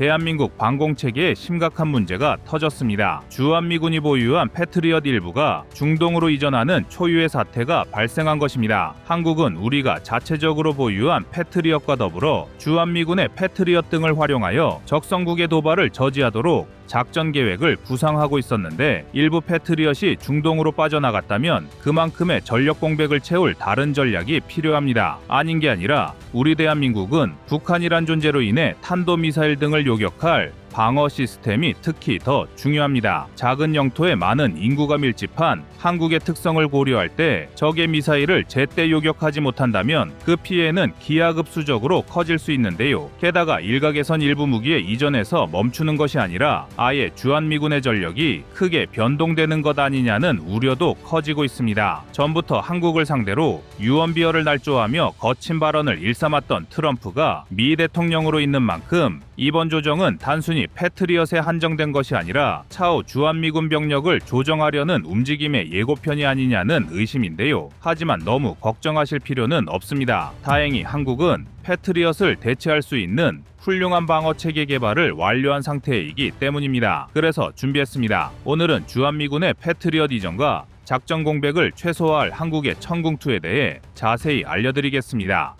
대한민국 방공 체계에 심각한 문제가 터졌습니다. 주한미군이 보유한 패트리엇 일부가 중동으로 이전하는 초유의 사태가 발생한 것입니다. 한국은 우리가 자체적으로 보유한 패트리엇과 더불어 주한미군의 패트리엇 등을 활용하여 적성국의 도발을 저지하도록 작전 계획을 구상하고 있었는데 일부 패트리엇이 중동으로 빠져나갔다면 그만큼의 전력 공백을 채울 다른 전략이 필요합니다. 아닌 게 아니라 우리 대한민국은 북한이란 존재로 인해 탄도미사일 등을 요격할 방어 시스템이 특히 더 중요합니다. 작은 영토에 많은 인구가 밀집한 한국의 특성을 고려할 때 적의 미사일을 제때 요격하지 못한다면 그 피해는 기하급수적으로 커질 수 있는데요. 게다가 일각에선 일부 무기에 이전해서 멈추는 것이 아니라 아예 주한미군의 전력이 크게 변동되는 것 아니냐는 우려도 커지고 있습니다. 전부터 한국을 상대로 유언비어를 날조하며 거친 발언을 일삼았던 트럼프가 미 대통령으로 있는 만큼 이번 조정은 단순히 패트리엇에 한정된 것이 아니라 차후 주한미군 병력을 조정하려는 움직임의 예고편이 아니냐는 의심인데요. 하지만 너무 걱정하실 필요는 없습니다. 다행히 한국은 패트리엇을 대체할 수 있는 훌륭한 방어 체계 개발을 완료한 상태이기 때문입니다. 그래서 준비했습니다. 오늘은 주한미군의 패트리엇 이전과 작전 공백을 최소화할 한국의 천궁투에 대해 자세히 알려드리겠습니다.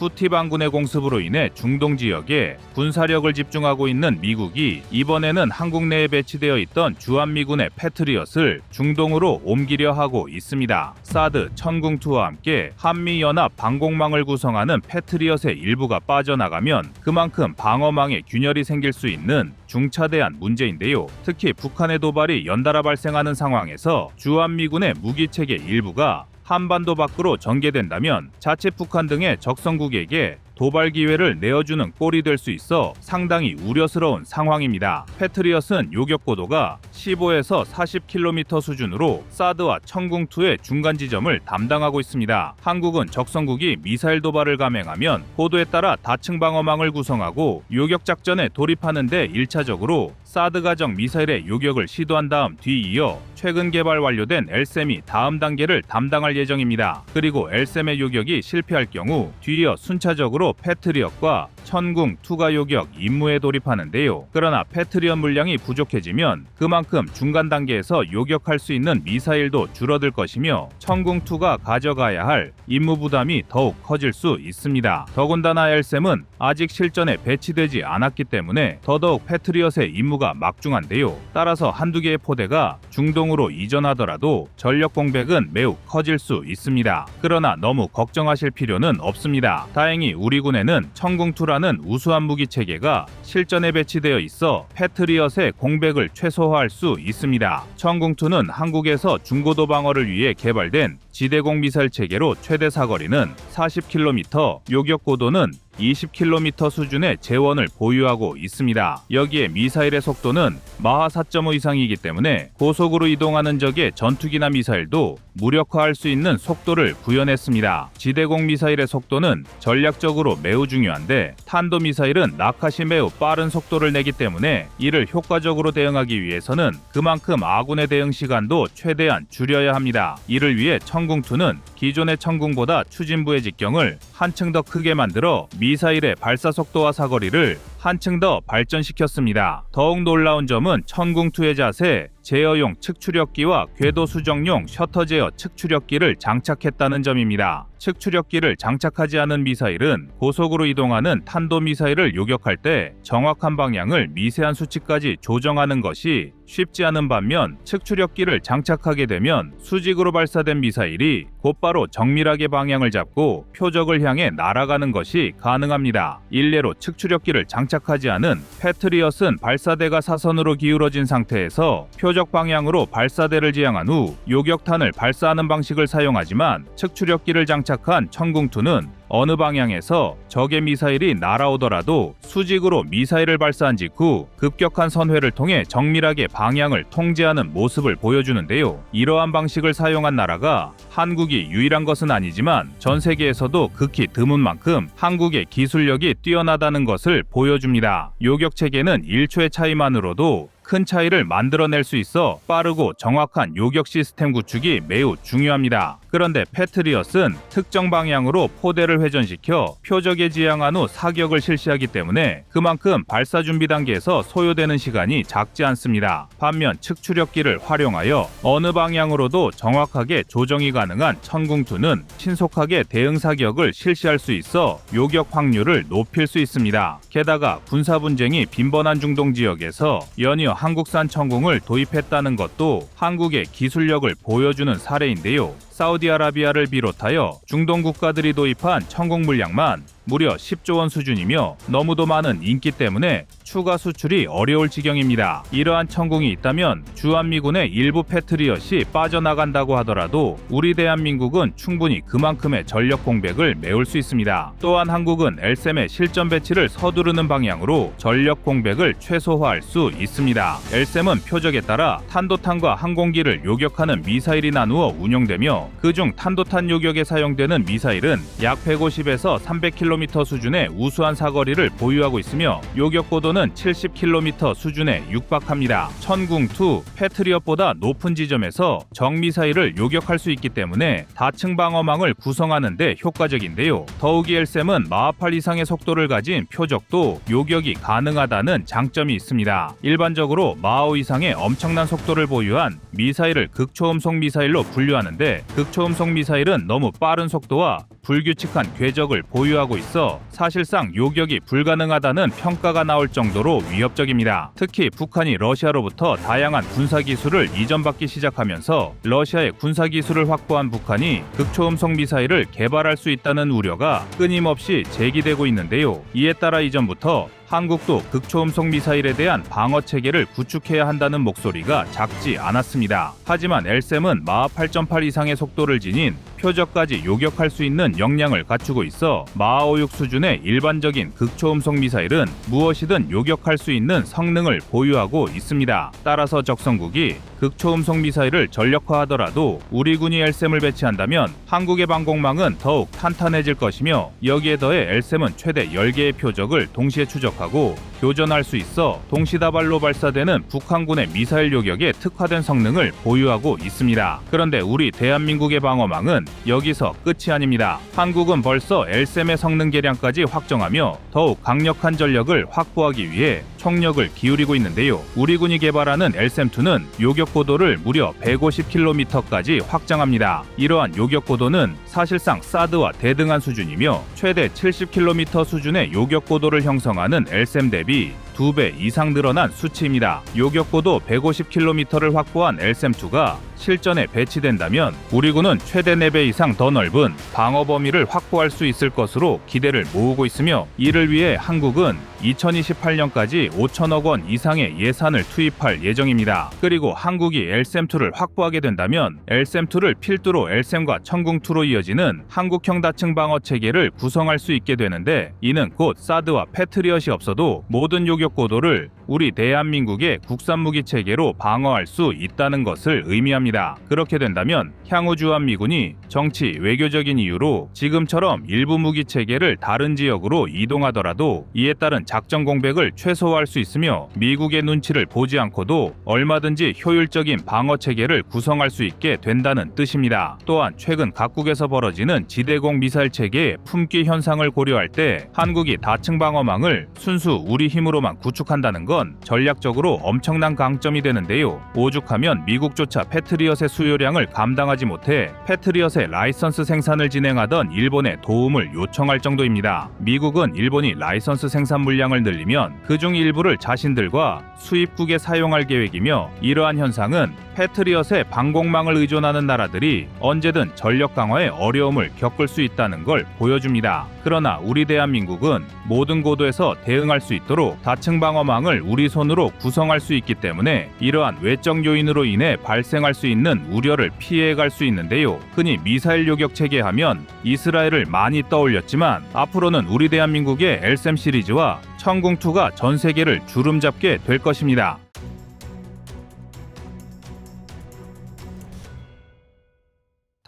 후티 반군의 공습으로 인해 중동 지역에 군사력을 집중하고 있는 미국이 이번에는 한국 내에 배치되어 있던 주한미군의 패트리엇을 중동으로 옮기려 하고 있습니다. 사드 천궁투와 함께 한미연합 방공망을 구성하는 패트리엇의 일부가 빠져나가면 그만큼 방어망에 균열이 생길 수 있는 중차대한 문제인데요. 특히 북한의 도발이 연달아 발생하는 상황에서 주한미군의 무기체계 일부가 한반도 밖으로 전개된다면 자칫 북한 등의 적성국에게 도발 기회를 내어주는 꼴이 될 수 있어 상당히 우려스러운 상황입니다. 패트리엇은 요격 고도가 15에서 40km 수준으로 사드와 청궁2의 중간 지점을 담당하고 있습니다. 한국은 적성국이 미사일 도발을 감행하면 고도에 따라 다층 방어망을 구성하고 요격 작전에 돌입하는데 1차적으로 사드 가정 미사일의 요격을 시도한 다음 뒤이어 최근 개발 완료된 엘셈이 다음 단계를 담당할 예정입니다. 그리고 엘셈의 요격이 실패할 경우 뒤이어 순차적으로 패트리엇과 천궁 투가 요격 임무에 돌입하는데요. 그러나 패트리엇 물량이 부족해지면 그만큼 중간 단계에서 요격할 수 있는 미사일도 줄어들 것이며 천궁 투가 가져가야 할 임무 부담이 더욱 커질 수 있습니다. 더군다나 엘셈은 아직 실전에 배치되지 않았기 때문에 더더욱 패트리엇의 임무가 막중한데요. 따라서 한두 개의 포대가 중동으로 이전하더라도 전력 공백은 매우 커질 수 있습니다. 그러나 너무 걱정하실 필요는 없습니다. 다행히 우리 군에는 천궁2 라는 우수한 무기 체계가 실전에 배치되어 있어 패트리엇의 공백을 최소화할 수 있습니다. 천궁2는 한국에서 중고도 방어를 위해 개발된 지대공 미사일 체계로 최대 사거리는 40km, 요격 고도는 20km 수준의 재원을 보유하고 있습니다. 여기에 미사일의 속도는 마하 4.5 이상이기 때문에 고속으로 이동하는 적의 전투기나 미사일도 무력화할 수 있는 속도를 구현했습니다. 지대공 미사일의 속도는 전략적으로 매우 중요한데 탄도 미사일은 낙하시 매우 빠른 속도를 내기 때문에 이를 효과적으로 대응하기 위해서는 그만큼 아군의 대응 시간도 최대한 줄여야 합니다. 이를 위해 천궁2는 기존의 천궁보다 추진부의 직경을 한층 더 크게 만들어 미 사일의 발사 속도와 사거리를 한층 더 발전시켰습니다. 더욱 놀라운 점은 천궁2의 자세, 제어용 측추력기와 궤도 수정용 셔터 제어 측추력기를 장착했다는 점입니다. 측추력기를 장착하지 않은 미사일은 고속으로 이동하는 탄도 미사일을 요격할 때 정확한 방향을 미세한 수치까지 조정하는 것이 쉽지 않은 반면 측추력기를 장착하게 되면 수직으로 발사된 미사일이 곧바로 정밀하게 방향을 잡고 표적을 향해 날아가는 것이 가능합니다. 일례로 측추력기를 장착 하지 않은 패트리엇은 발사대가 사선으로 기울어진 상태에서 표적 방향으로 발사대를 지향한 후 요격탄을 발사하는 방식을 사용하지만 측추력기를 장착한 천궁2는 어느 방향에서 적의 미사일이 날아오더라도 수직으로 미사일을 발사한 직후 급격한 선회를 통해 정밀하게 방향을 통제하는 모습을 보여주는데요. 이러한 방식을 사용한 나라가 한국이 유일한 것은 아니지만 전 세계에서도 극히 드문 만큼 한국의 기술력이 뛰어나다는 것을 보여줍니다. 요격 체계는 1초의 차이만으로도 큰 차이를 만들어낼 수 있어 빠르고 정확한 요격 시스템 구축이 매우 중요합니다. 그런데 패트리엇은 특정 방향으로 포대를 회전시켜 표적에 지향한 후 사격을 실시하기 때문에 그만큼 발사 준비 단계에서 소요되는 시간이 작지 않습니다. 반면 측추력기를 활용하여 어느 방향으로도 정확하게 조정이 가능한 천궁2는 신속하게 대응 사격을 실시할 수 있어 요격 확률을 높일 수 있습니다. 게다가 군사 분쟁이 빈번한 중동 지역에서 연이어 한국산 천궁을 도입했다는 것도 한국의 기술력을 보여주는 사례인데요. 사우디아라비아를 비롯하여 중동 국가들이 도입한 천궁 물량만 무려 10조 원 수준이며 너무도 많은 인기 때문에 추가 수출이 어려울 지경입니다. 이러한 천궁이 있다면 주한미군의 일부 패트리엇이 빠져나간다고 하더라도 우리 대한민국은 충분히 그만큼의 전력 공백을 메울 수 있습니다. 또한 한국은 엘셈의 실전 배치를 서두르는 방향으로 전력 공백을 최소화할 수 있습니다. 엘셈은 표적에 따라 탄도탄과 항공기를 요격하는 미사일이 나누어 운영되며 그중 탄도탄 요격에 사용되는 미사일은 약 150에서 300km 수준의 우수한 사거리를 보유하고 있으며 요격 고도는 70km 수준에 육박합니다. 천궁2 패트리엇보다 높은 지점에서 정미사일을 요격할 수 있기 때문에 다층 방어망을 구성하는 데 효과적인데요. 더욱이 엘셈은 마하팔 이상의 속도를 가진 표적도 요격이 가능하다는 장점이 있습니다. 일반적으로 마하 이상의 엄청난 속도를 보유한 미사일을 극초음속 미사일로 분류하는데 극초음속 미사일은 너무 빠른 속도와 불규칙한 궤적을 보유하고 있어 사실상 요격이 불가능하다는 평가가 나올 정도로 위협적입니다. 특히 북한이 러시아로부터 다양한 군사 기술을 이전받기 시작하면서 러시아의 군사 기술을 확보한 북한이 극초음속 미사일을 개발할 수 있다는 우려가 끊임없이 제기되고 있는데요. 이에 따라 이전부터 한국도 극초음속 미사일에 대한 방어 체계를 구축해야 한다는 목소리가 작지 않았습니다. 하지만 엘셈은 마하 8.8 이상의 속도를 지닌 표적까지 요격할 수 있는 역량을 갖추고 있어 마하 56 수준의 일반적인 극초음속 미사일은 무엇이든 요격할 수 있는 성능을 보유하고 있습니다. 따라서 적성국이 극초음속 미사일을 전력화하더라도 우리 군이 엘셈을 배치한다면 한국의 방공망은 더욱 탄탄해질 것이며 여기에 더해 엘셈은 최대 10개의 표적을 동시에 추적 하고 교전할 수 있어 동시다발로 발사되는 북한군의 미사일 요격에 특화된 성능을 보유하고 있습니다. 그런데 우리 대한민국의 방어망은 여기서 끝이 아닙니다. 한국은 벌써 엘셈의 성능 개량까지 확정하며 더욱 강력한 전력을 확보하기 위해 총력을 기울이고 있는데요. 우리 군이 개발하는 엘셈2는 요격 고도를 무려 150km까지 확장합니다. 이러한 요격 고도는 사실상 사드와 대등한 수준이며 최대 70km 수준의 요격 고도를 형성하는 엘셈 대비 2배 이상 늘어난 수치입니다. 요격고도 150km를 확보한 엘셈2가 실전에 배치된다면 우리 군은 최대 4배 이상 더 넓은 방어 범위를 확보할 수 있을 것으로 기대를 모으고 있으며 이를 위해 한국은 2028년까지 5천억 원 이상의 예산을 투입할 예정입니다. 그리고 한국이 엘셈2를 확보하게 된다면 엘셈2를 필두로 엘셈과 천궁2로 이어지는 한국형 다층 방어 체계를 구성할 수 있게 되는데 이는 곧 사드와 패트리엇이 없어도 모든 요격 고도를 우리 대한민국의 국산 무기 체계로 방어할 수 있다는 것을 의미합 니다. 그렇게 된다면 향후 주한미군이 정치, 외교적인 이유로 지금처럼 일부 무기 체계를 다른 지역으로 이동하더라도 이에 따른 작전 공백을 최소화할 수 있으며 미국의 눈치를 보지 않고도 얼마든지 효율적인 방어 체계를 구성할 수 있게 된다는 뜻입니다. 또한 최근 각국에서 벌어지는 지대공 미사일 체계의 품귀 현상을 고려할 때 한국이 다층 방어망을 순수 우리 힘으로만 구축한다는 건 전략적으로 엄청난 강점이 되는데요. 오죽하면 미국조차 패트리 엇의 수요량을 감당하지 못해 패트리엇의 라이선스 생산을 진행하던 일본에 도움을 요청할 정도입니다. 미국은 일본이 라이선스 생산 물량을 늘리면 그중 일부를 자신들과 수입국에 사용할 계획이며 이러한 현상은 패트리엇의 방공망을 의존하는 나라들이 언제든 전력 강화에 어려움을 겪을 수 있다는 걸 보여줍니다. 그러나 우리 대한민국은 모든 고도에서 대응할 수 있도록 다층 방어망을 우리 손으로 구성할 수 있기 때문에 이러한 외적 요인으로 인해 발생할 수 있는 우려를 피해갈 수 있는데요. 흔히 미사일 요격 체계 하면 이스라엘을 많이 떠올렸지만 앞으로는 우리 대한민국의 엘셈 시리즈와 천궁2가 전 세계를 주름잡게 될 것입니다.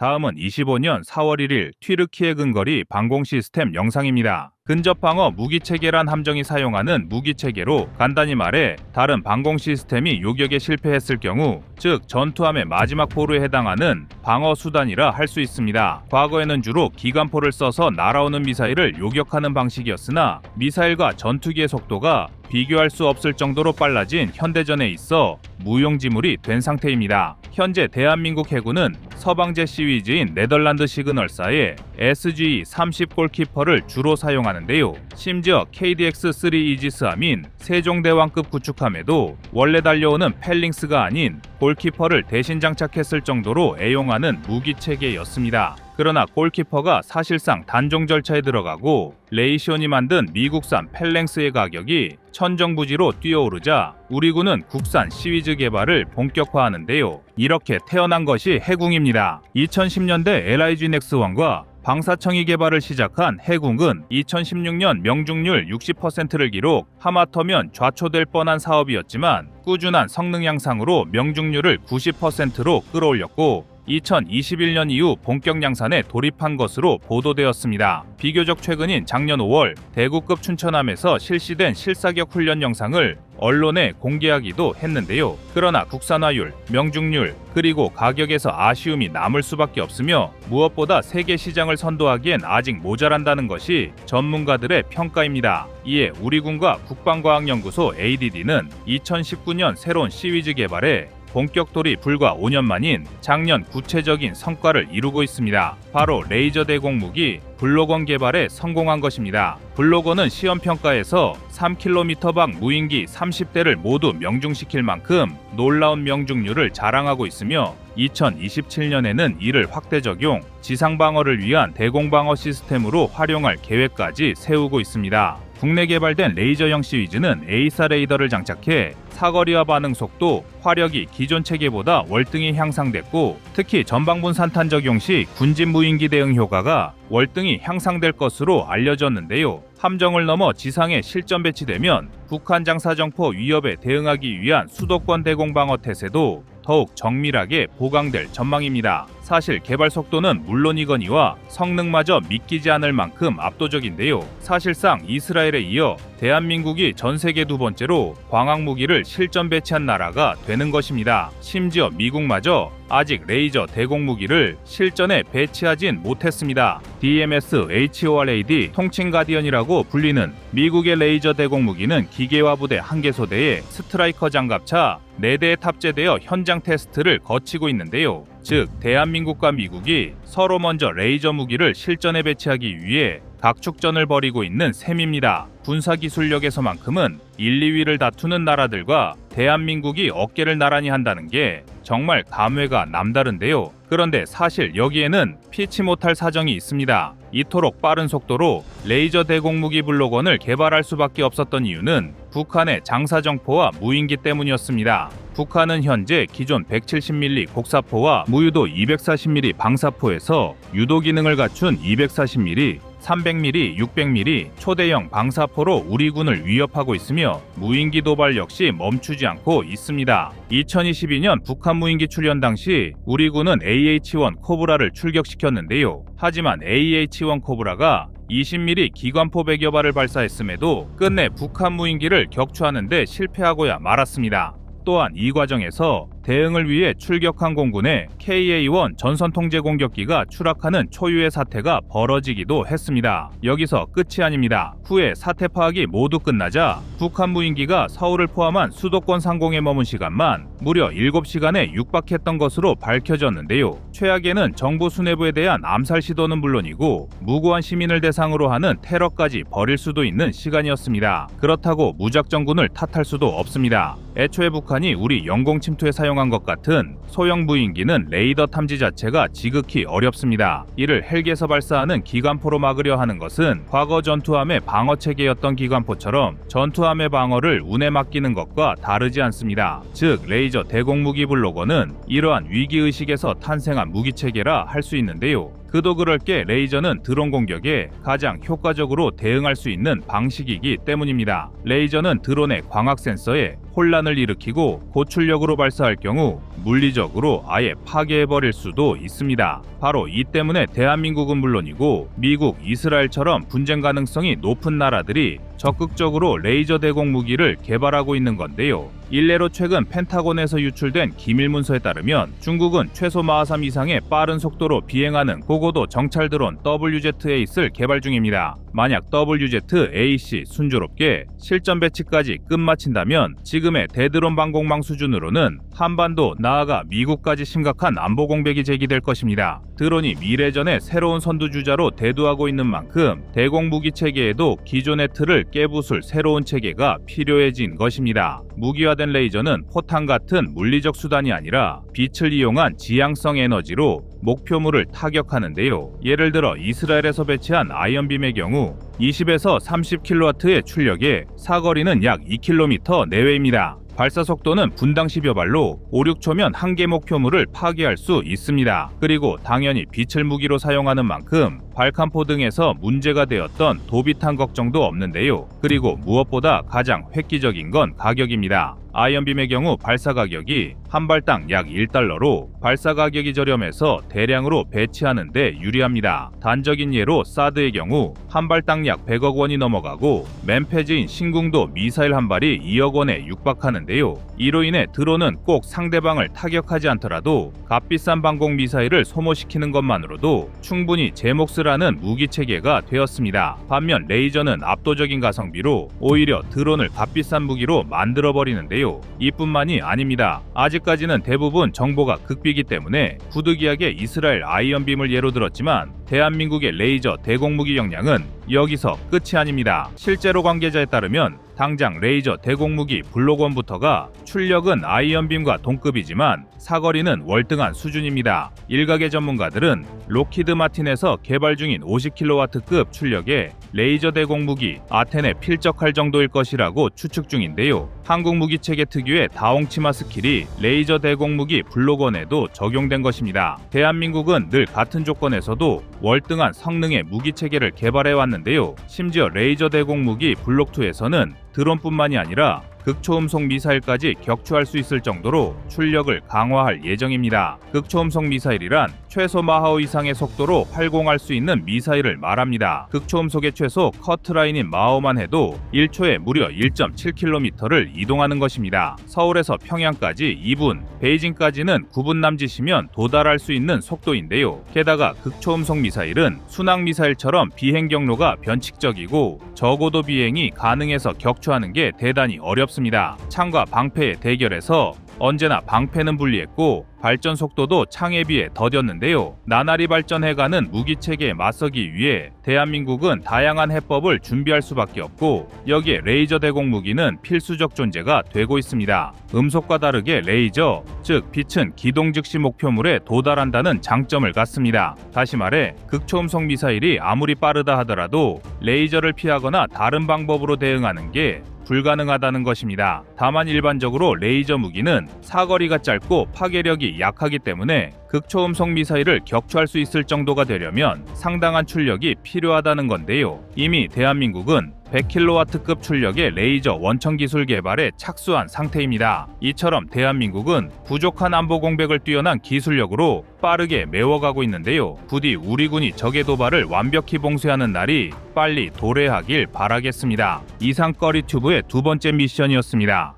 다음은 25년 4월 1일 튀르키예 근거리 방공 시스템 영상입니다. 근접 방어 무기 체계란 함정이 사용하는 무기 체계로 간단히 말해 다른 방공 시스템이 요격에 실패했을 경우 즉 전투함의 마지막 포로에 해당하는 방어 수단이라 할 수 있습니다. 과거에는 주로 기관포를 써서 날아오는 미사일을 요격하는 방식이었으나 미사일과 전투기의 속도가 비교할 수 없을 정도로 빨라진 현대전에 있어 무용지물이 된 상태입니다. 현재 대한민국 해군은 서방제 시위즈인 네덜란드 시그널사의 SG-30 골키퍼를 주로 사용하는 데요. 심지어 KDX-3 이지스함인 세종대왕급 구축함에도 원래 달려오는 펠링스가 아닌 골키퍼를 대신 장착했을 정도로 애용하는 무기 체계였습니다. 그러나 골키퍼가 사실상 단종 절차에 들어가고 레이시온이 만든 미국산 펠랭스의 가격이 천정부지로 뛰어오르자 우리 군은 국산 시위즈 개발을 본격화하는데요. 이렇게 태어난 것이 해궁입니다. 2010년대 LIG 넥스1과 방사청이 개발을 시작한 해궁은 2016년 명중률 60%를 기록 하마터면 좌초될 뻔한 사업이었지만 꾸준한 성능 향상으로 명중률을 90%로 끌어올렸고 2021년 이후 본격 양산에 돌입한 것으로 보도되었습니다. 비교적 최근인 작년 5월 대구급 춘천함에서 실시된 실사격 훈련 영상을 언론에 공개하기도 했는데요. 그러나 국산화율, 명중률, 그리고 가격에서 아쉬움이 남을 수밖에 없으며 무엇보다 세계 시장을 선도하기엔 아직 모자란다는 것이 전문가들의 평가입니다. 이에 우리군과 국방과학연구소 ADD는 2019년 새로운 시위즈 개발에 본격 돌이 불과 5년 만인 작년 구체적인 성과를 이루고 있습니다. 바로 레이저 대공 무기 블로건 개발에 성공한 것입니다. 블로건은 시험 평가에서 3km 방 무인기 30대를 모두 명중시킬 만큼 놀라운 명중률을 자랑하고 있으며 2027년에는 이를 확대 적용, 지상 방어를 위한 대공 방어 시스템으로 활용할 계획까지 세우고 있습니다. 국내 개발된 레이저형 시위즈는 A사 레이더를 장착해 사거리와 반응 속도, 화력이 기존 체계보다 월등히 향상됐고 특히 전방분 산탄 적용 시 군진 무인기 대응 효과가 월등히 향상될 것으로 알려졌는데요. 함정을 넘어 지상에 실전 배치되면 북한 장사정포 위협에 대응하기 위한 수도권 대공 방어 태세도 더욱 정밀하게 보강될 전망입니다. 사실 개발 속도는 물론이거니와 성능마저 믿기지 않을 만큼 압도적인데요. 사실상 이스라엘에 이어 대한민국이 전 세계 두 번째로 광학 무기를 실전 배치한 나라가 되는 것입니다. 심지어 미국마저 아직 레이저 대공 무기를 실전에 배치하진 못했습니다. DMS HORAD 통칭 가디언이라고 불리는 미국의 레이저 대공 무기는 기계화 부대 한 개 소대에 스트라이커 장갑차 4대에 탑재되어 현장 테스트를 거치고 있는데요. 즉, 대한민국과 미국이 서로 먼저 레이저 무기를 실전에 배치하기 위해 각축전을 벌이고 있는 셈입니다. 군사기술력에서만큼은 1, 2위를 다투는 나라들과 대한민국이 어깨를 나란히 한다는 게 정말 감회가 남다른데요. 그런데 사실 여기에는 피치 못할 사정이 있습니다. 이토록 빠른 속도로 레이저 대공무기 블록원을 개발할 수밖에 없었던 이유는 북한의 장사정포와 무인기 때문이었습니다. 북한은 현재 기존 170mm 곡사포와 무유도 240mm 방사포에서 유도 기능을 갖춘 240mm 300mm, 600mm 초대형 방사포로 우리 군을 위협하고 있으며 무인기 도발 역시 멈추지 않고 있습니다. 2022년 북한 무인기 출현 당시 우리 군은 AH-1 코브라를 출격시켰는데요. 하지만 AH-1 코브라가 20mm 기관포 100여 발을 발사했음에도 끝내 북한 무인기를 격추하는데 실패하고야 말았습니다. 또한 이 과정에서 대응을 위해 출격한 공군의 KA-1 전선 통제 공격기가 추락하는 초유의 사태가 벌어지기도 했습니다. 여기서 끝이 아닙니다. 후에 사태 파악이 모두 끝나자 북한 무인기가 서울을 포함한 수도권 상공에 머문 시간만 무려 7시간에 육박했던 것으로 밝혀졌는데요. 최악에는 정부 수뇌부에 대한 암살 시도는 물론이고 무고한 시민을 대상으로 하는 테러까지 벌일 수도 있는 시간이었습니다. 그렇다고 무작정군을 탓할 수도 없습니다. 애초에 북한이 우리 영공 침투에 사용한 것 같은 소형 무인기는 레이더 탐지 자체가 지극히 어렵습니다. 이를 헬기에서 발사하는 기관포로 막으려 하는 것은 과거 전투함의 방어 체계였던 기관포처럼 전투함의 방어를 운에 맡기는 것과 다르지 않습니다. 즉 레이저 대공무기 블로거는 이러한 위기 의식에서 탄생한 무기 체계라 할 수 있는데요. 그도 그럴 게 레이저는 드론 공격에 가장 효과적으로 대응할 수 있는 방식이기 때문입니다. 레이저는 드론의 광학 센서에 혼란을 일으키고 고출력으로 발사할 경우 물리적으로 아예 파괴해버릴 수도 있습니다. 바로 이 때문에 대한민국은 물론이고 미국, 이스라엘처럼 분쟁 가능성이 높은 나라들이 적극적으로 레이저 대공 무기를 개발하고 있는 건데요. 일례로 최근 펜타곤에서 유출된 기밀 문서에 따르면 중국은 최소 마하삼 이상의 빠른 속도로 비행하는 고고도 정찰 드론 WZ-8을 개발 중입니다. 만약 WZ-AC 순조롭게 실전 배치까지 끝마친다면 지금의 대드론 방공망 수준으로는 한반도 나아가 미국까지 심각한 안보 공백이 제기될 것입니다. 드론이 미래전의 새로운 선두주자로 대두하고 있는 만큼 대공 무기 체계에도 기존의 틀을 깨부술 새로운 체계가 필요해진 것입니다. 무기화된 레이저는 포탄 같은 물리적 수단이 아니라 빛을 이용한 지향성 에너지로 목표물을 타격하는데요. 예를 들어 이스라엘에서 배치한 아이언빔의 경우 20에서 30kW의 출력에 사거리는 약 2km 내외입니다. 발사 속도는 분당 10여 발로 5, 6초면 한 개 목표물을 파괴할 수 있습니다. 그리고 당연히 빛을 무기로 사용하는 만큼 발칸포 등에서 문제가 되었던 도비탄 걱정도 없는데요. 그리고 무엇보다 가장 획기적인 건 가격입니다. 아이언빔의 경우 발사 가격이 한 발당 약 1달러로 발사 가격이 저렴해서 대량으로 배치하는데 유리합니다. 단적인 예로 사드의 경우 한 발당 약 100억 원이 넘어가고 맨페즈인 신궁도 미사일 한 발이 2억 원에 육박하는데요. 이로 인해 드론은 꼭 상대방을 타격하지 않더라도 값비싼 방공 미사일을 소모시키는 것만으로도 충분히 제 몫을 하는 무기 체계가 되었습니다. 반면 레이저는 압도적인 가성비로 오히려 드론을 값비싼 무기로 만들어 버리는데요. 이뿐만이 아닙니다. 아직까지는 대부분 정보가 극비기 때문에 부득이하게 이스라엘 아이언빔을 예로 들었지만 대한민국의 레이저 대공무기 역량은 여기서 끝이 아닙니다. 실제로 관계자에 따르면 당장 레이저 대공무기 블록원부터가 출력은 아이언빔과 동급이지만 사거리는 월등한 수준입니다. 일각의 전문가들은 로키드 마틴에서 개발 중인 50kW급 출력의 레이저 대공무기 아텐에 필적할 정도일 것이라고 추측 중인데요. 한국 무기 체계 특유의 다홍치마 스킬이 레이저 대공무기 블록원에도 적용된 것입니다. 대한민국은 늘 같은 조건에서도 월등한 성능의 무기 체계를 개발해 왔는데요. 심지어 레이저 대공 무기 블록2에서는 드론뿐만이 아니라 극초음속 미사일까지 격추할 수 있을 정도로 출력을 강화할 예정입니다. 극초음속 미사일이란 최소 마하우 이상의 속도로 활공할 수 있는 미사일을 말합니다. 극초음속의 최소 커트라인인 마하우만 해도 1초에 무려 1.7km를 이동하는 것입니다. 서울에서 평양까지 2분, 베이징까지는 9분 남짓이면 도달할 수 있는 속도인데요. 게다가 극초음속 미사일은 순항 미사일처럼 비행 경로가 변칙적이고 저고도 비행이 가능해서 격추하는 게 대단히 어렵습니다. 창과 방패의 대결에서 언제나 방패는 불리했고 발전 속도도 창에 비해 더뎠는데요. 나날이 발전해가는 무기 체계에 맞서기 위해 대한민국은 다양한 해법을 준비할 수밖에 없고 여기에 레이저 대공 무기는 필수적 존재가 되고 있습니다. 음속과 다르게 레이저, 즉 빛은 기동 즉시 목표물에 도달한다는 장점을 갖습니다. 다시 말해 극초음속 미사일이 아무리 빠르다 하더라도 레이저를 피하거나 다른 방법으로 대응하는 게 불가능하다는 것입니다. 다만 일반적으로 레이저 무기는 사거리가 짧고 파괴력이 약하기 때문에 극초음속 미사일을 격추할 수 있을 정도가 되려면 상당한 출력이 필요하다는 건데요. 이미 대한민국은 100kW급 출력의 레이저 원천 기술 개발에 착수한 상태입니다. 이처럼 대한민국은 부족한 안보 공백을 뛰어난 기술력으로 빠르게 메워가고 있는데요. 부디 우리 군이 적의 도발을 완벽히 봉쇄하는 날이 빨리 도래하길 바라겠습니다. 이상 꺼리 튜브의 두 번째 미션이었습니다.